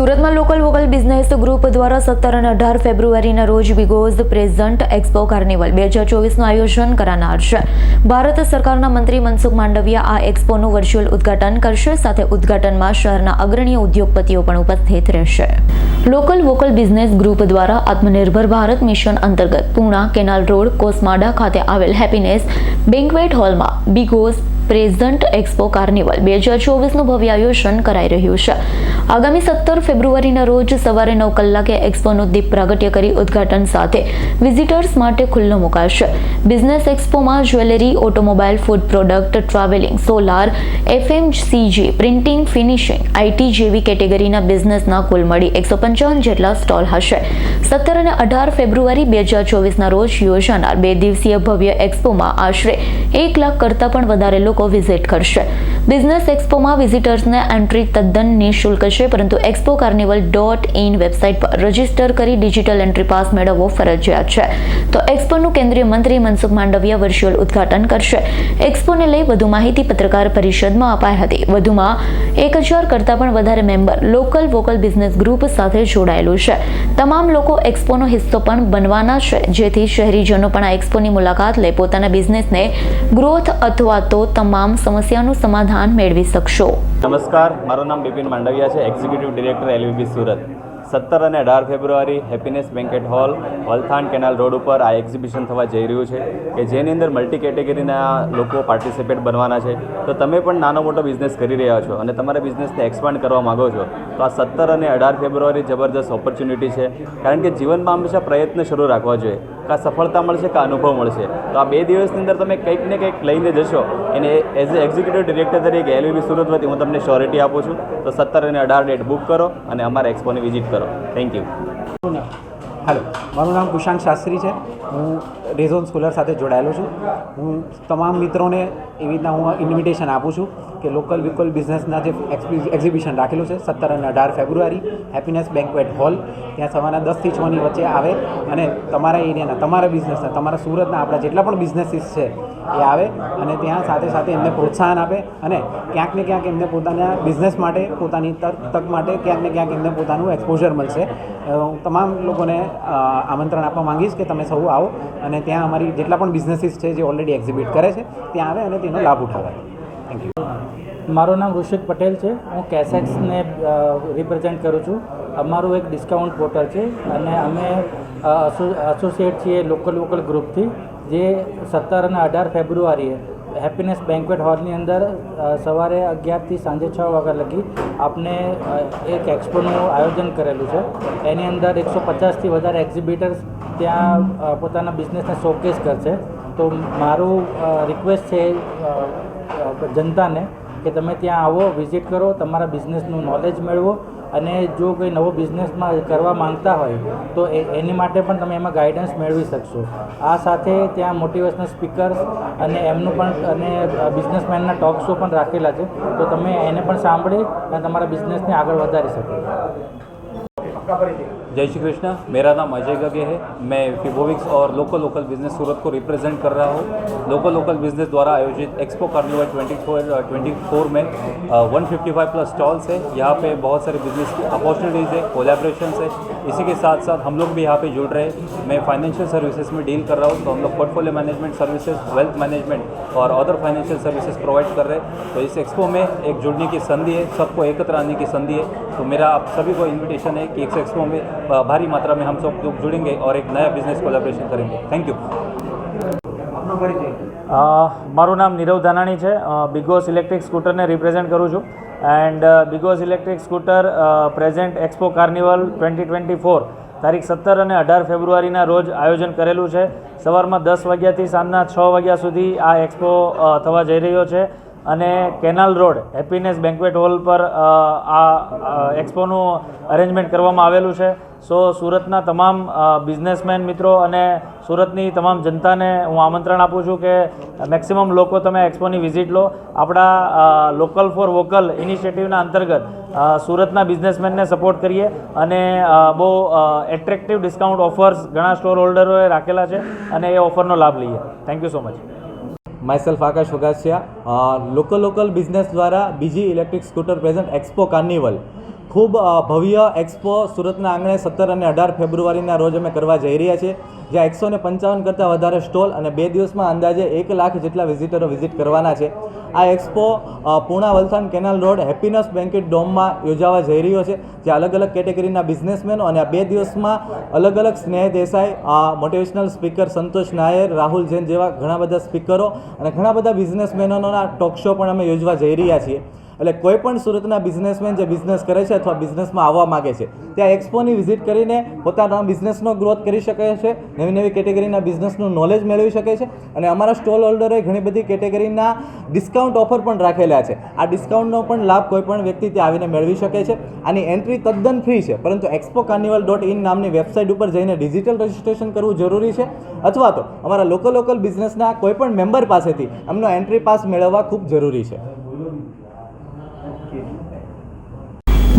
સુરતમાં local vocal business group દ્વારા સત્તર અને અઢાર ફેબ્રુઆરીના રોજ વિગોઝ પ્રેઝન્ટ એક્સપો કાર્નિવલ બે હજાર ચોવીસનું આયોજન કરાનાર છે. ભારત સરકારના મંત્રી મનસુખ માંડવિયા આ એક્સપોનું વર્ચ્યુઅલ ઉદ્ઘાટન કરશે, સાથે ઉદ્ઘાટનમાં શહેરના અગ્રણી ઉદ્યોગપતિઓ પણ ઉપસ્થિત રહેશે. લોકલ વોકલ બિઝનેસ ગ્રુપ દ્વારા આત્મનિર્ભર ભારત મિશન અંતર્ગત પૂણા કેનાલ રોડ, કોસમાડા ખાતે આવેલ હેપીનેસ બેન્કવેટ હોલમાં બિગોઝ પ્રેઝન્ટ એક્સપો કાર્નિવલ બે હજાર ચોવીસનું ભવ્ય આયોજન કરાઈ રહ્યું છે. આગામી સત્તર ફેબ્રુઆરીના રોજ સવારે નવ કલાકે એક્સપોનું દીપ પ્રાગટ્ય કરી ઉદ્ઘાટન સાથે વિઝિટર્સ માટે ખુલ્લો મુકાશે. Business એક્સપોમાં jewellery, automobile, food product, travelling, solar, FMCG, printing, finishing, IT જેવી કેટેગરીના બિઝનેસના કુલ મળી એકસો પંચાવન જેટલા સ્ટોલ હશે. સત્તર અને અઢાર ફેબ્રુઆરી બે હજાર ચોવીસના રોજ યોજાનાર બે દિવસીય ભવ્ય એક્સપોમાં આશરે એક લાખ કરતાં પણ વધારે લોકો વિઝિટ કરશે. બિઝનેસ એક્સપોમાં વિઝિટર્સને એન્ટ્રી તદ્દન નિઃશુલ્ક છે, પરંતુ expo carnival dot in website પર રજિસ્ટર કરી ડિજિટલ એન્ટ્રી પાસ મેળવવો ફરજિયાત છે. તો એક્સપોનું કેન્દ્રીય મંત્રી મનસુખ માંડવિયા વર્ચ્યુઅલ ઉદ્ઘાટન કરશે. એક્સપોને લઈ વધુ માહિતી પત્રકાર પરિષદમાં અપાઈ હતી. વધુમાં, એક હજાર કરતાં પણ વધારે member local vocal business group સાથે જોડાયેલું છે. તમામ લોકો એક્સપોનો હિસ્સો પણ બનવાના છે, જેથી શહેરીજનો પણ આ એક્સપોની મુલાકાત લઈ પોતાના બિઝનેસને ગ્રોથ અથવા તો તમામ સમસ્યાનું સમાધાન મેળવી શકશો. નમસ્કાર, મારું નામ બિપિન માંડવિયા છે એક્ઝિક્યુટિવ ડિરેક્ટર એલવીબી સુરત. સત્તર અને અઢાર ફેબ્રુઆરી happiness banquet hall Valthan canal road ઉપર આ એક્ઝિબિશન થવા જઈ રહ્યું છે, કે જેની અંદર મલ્ટી કેટેગરીના લોકો પાર્ટિસિપેટ બનવાના છે. તો તમે પણ નાનો મોટો બિઝનેસ કરી રહ્યા છો અને તમારા બિઝનેસને એક્સપાન્ડ કરવા માગો છો, તો આ સત્તર અને અઢાર ફેબ્રુઆરી જબરદસ્ત ઓપોર્ચ્યુનિટી છે. કારણ કે જીવનમાં હંમેશા પ્રયત્ન શરૂ રાખવા જોઈએ. કાં સફળતા મળશે કાં અનુભવ મળશે? તો આ બે દિવસની અંદર તમે કંઈક ને કંઈક લઈને જશો. એને એઝ એ એક્ઝિક્યુટિવ ડિરેક્ટર તરીકે એલવીબી સુરત વતી હું તમને શ્યોરિટી આપું છું. તો સત્તર અને અઢાર ડેટ બુક કરો અને અમારા એક્સપોની વિઝિટ કરો. થેન્ક યુ હેલો મારું નામ કુશાંક શાસ્ત્રી છે. હું રેઝોન સ્કૂલર સાથે જોડાયેલો છું. હું તમામ મિત્રોને એવી રીતના હું ઇન્વિટેશન આપું છું. કે લોકલ વિકલ બિઝનેસના જે એક્ઝિબિશન રાખેલું છે, સત્તર અને અઢાર ફેબ્રુઆરી, હેપીનેસ બેન્કવેટ હોલ. ત્યાં સવારના દસથી છની વચ્ચે આવે અને તમારા એરિયાના, તમારા બિઝનેસના, તમારા સુરતના આપણા જેટલા પણ બિઝનેસીસ છે, એ આવે અને ત્યાં સાથે સાથે એમને પ્રોત્સાહન આપે અને ક્યાંક ને ક્યાંક એમને પોતાના બિઝનેસ માટે, પોતાની તક તક માટે ક્યાંક ને ક્યાંક એમને પોતાનું એક્સપોઝર મળશે. હું તમામ લોકોને આમંત્રણ આપવા માંગીશ કે તમે સૌ આવો અને ત્યાં અમારી જેટલા પણ બિઝનેસીસ છે જે ઓલરેડી એક્ઝિબિટ કરે છે, ત્યાં આવે અને તેનો લાભ ઉઠાવે મારું નામ ઋષિક પટેલ છે. હું કેસેક્સને રિપ્રેઝેન્ટ કરું છું. અમારું એક ડિસ્કાઉન્ટ પોર્ટલ છે અને અમે એસોસિએટ છીએ લોકલ વોકલ ગ્રુપથી જે સત્તર અને અઢાર ફેબ્રુઆરીએ હેપીનેસ બેન્કવેટ હોલની અંદર સવારે અગિયારથી સાંજે છ વાગ્યા લગી આપને એક એક્સપોનું આયોજન કરેલું છે. એની અંદર એકસો પચાસથી વધારે એક્ઝિબિટર્સ ત્યાં પોતાના બિઝનેસને શોકેસ કરશે. તો મારું રિક્વેસ્ટ છે જનતાને કે તમે ત્યાં આવો વિઝિટ કરો, તમારા બિઝનેસનું નોલેજ મેળવો અને જો કોઈ નવો બિઝનેસમાં કરવા માંગતા હોય, તો એની માટે પણ તમે એમાં ગાઈડન્સ મેળવી શકશો. આ સાથે ત્યાં મોટિવેશનલ સ્પીકર્સ અને એમનું પણ, અને બિઝનેસમેનના ટોક શો પણ રાખેલા છે. તો તમે એને પણ સાંભળી અને તમારા બિઝનેસને આગળ વધારી શકો. जय श्री कृष्ण, मेरा नाम अजय गगे है। मैं फिबोविक्स और लोकल लोकल बिज़नेस सूरत को रिप्रेजेंट कर रहा हूँ। लोकल लोकल बिज़नेस द्वारा आयोजित एक्सपो कार्निवल 24 ट्वेंटी फोर में one fifty five plus stalls है। यहाँ पे बहुत सारे बिज़नेस की अपॉर्चुनिटीज़ है कोलेब्रेशन है। इसी के साथ साथ हम लोग भी यहाँ पे जुड़ रहे हैं। मैं फाइनेंशियल सर्विसेज़ में डील कर रहा हूँ तो हम लोग portfolio management services wealth management और अदर फाइनेंशियल सर्विसेज़ प्रोवाइड कर रहे हैं। तो इस एक्सपो में एक जुड़ने की संधि है, सबको एकत्र आने की संधि है। तो मेरा आप सभी को इन्विटेशन है कि इस एक्सपो में भारी मात्रा में हम सब लोग जुड़ेंगे और एक नया बिजनेस कोलेब्रेशन करेंगे थैंक यू અ, મારું નામ નીરવ ધાનાણી છે બિગોસ ઇલેક્ટ્રિક સ્કૂટરને રિપ્રેઝેન્ટ કરું છું and BGauss electric scooter present expo carnival twenty twenty four તારીખ સત્તર અને અઢાર ફેબ્રુઆરીના રોજ આયોજન કરેલું છે સવારમાં દસ વાગ્યાથી સાંજના છ વાગ્યા સુધી આ એક્સપો અ, થવા જઈ રહ્યો છે અને canal road, happiness banquet hall પર આ એક્સપોનું અરેન્જમેન્ટ કરવામાં આવેલું છે. સો, સુરતના તમામ બિઝનેસમેન મિત્રો અને સુરતની તમામ જનતાને હું આમંત્રણ આપું છું કે મેક્સિમમ લોકો તમે એક્સપોની વિઝિટ લો. આપણા લોકલ ફોર વોકલ ઇનિશિયેટિવના અંતર્ગત સુરતના બિઝનેસમેનને સપોર્ટ કરીએ અને બહુ એટ્રેક્ટિવ ડિસ્કાઉન્ટ ઓફર્સ ઘણા સ્ટોર હોલ્ડરોએ રાખેલા છે અને એ ઓફરનો લાભ લઈએ. Thank you so much myself Akash Vagasiya local local business દ્વારા બીજી electric scooter present expo carnival ખૂબ ભવ્ય એક્સપો સુરતના આંગણે સત્તર અને અઢાર ફેબ્રુઆરીના રોજ અમે કરવા જઈ રહ્યા છીએ, જ્યાં એકસો ને પંચાવન કરતાં વધારે સ્ટોલ અને બે દિવસમાં અંદાજે એક લાખ જેટલા વિઝિટરો વિઝિટ કરવાના છે. આ expo Puna Valsad canal road happiness banquet ડોમમાં યોજાવા જઈ રહ્યો છે, જ્યાં અલગ અલગ કેટેગરીના બિઝનેસમેનો અને આ બે દિવસમાં અલગ અલગ સ્નેહ દેસાઈ મોટિવેશનલ સ્પીકર સંતોષ નાયર, રાહુલ જૈન જેવા ઘણા બધા સ્પીકરો અને ઘણા બધા બિઝનેસમેનોના ટોક શો પણ અમે યોજવા જઈ રહ્યા છીએ. એટલે કોઈ પણ સુરતના બિઝનેસમેન જે બિઝનેસ કરે છે અથવા બિઝનેસમાં આવવા માગે છે, ત્યાં એક્સપોની વિઝિટ કરીને પોતાના બિઝનેસનો ગ્રોથ કરી શકે છે, નવી નવી કેટેગરીના બિઝનેસનું નોલેજ મેળવી શકે છે અને અમારા સ્ટોલ હોલ્ડરોએ ઘણી બધી કેટેગરીના ડિસ્કાઉન્ટ ઓફર પણ રાખેલા છે. આ ડિસ્કાઉન્ટનો પણ લાભ કોઈ પણ વ્યક્તિ ત્યાં આવીને મેળવી શકે છે. આની એન્ટ્રી તદ્દન ફ્રી છે, પરંતુ એક્સપો કાર્નિવલ ડોટ ઇન નામની વેબસાઇટ ઉપર જઈને ડિજિટલ રજિસ્ટ્રેશન કરવું જરૂરી છે. અથવા તો અમારા લોકલ લોકલ બિઝનેસના કોઈ પણ મેમ્બર પાસેથી એમનો એન્ટ્રી પાસ મેળવવા ખૂબ જરૂરી છે.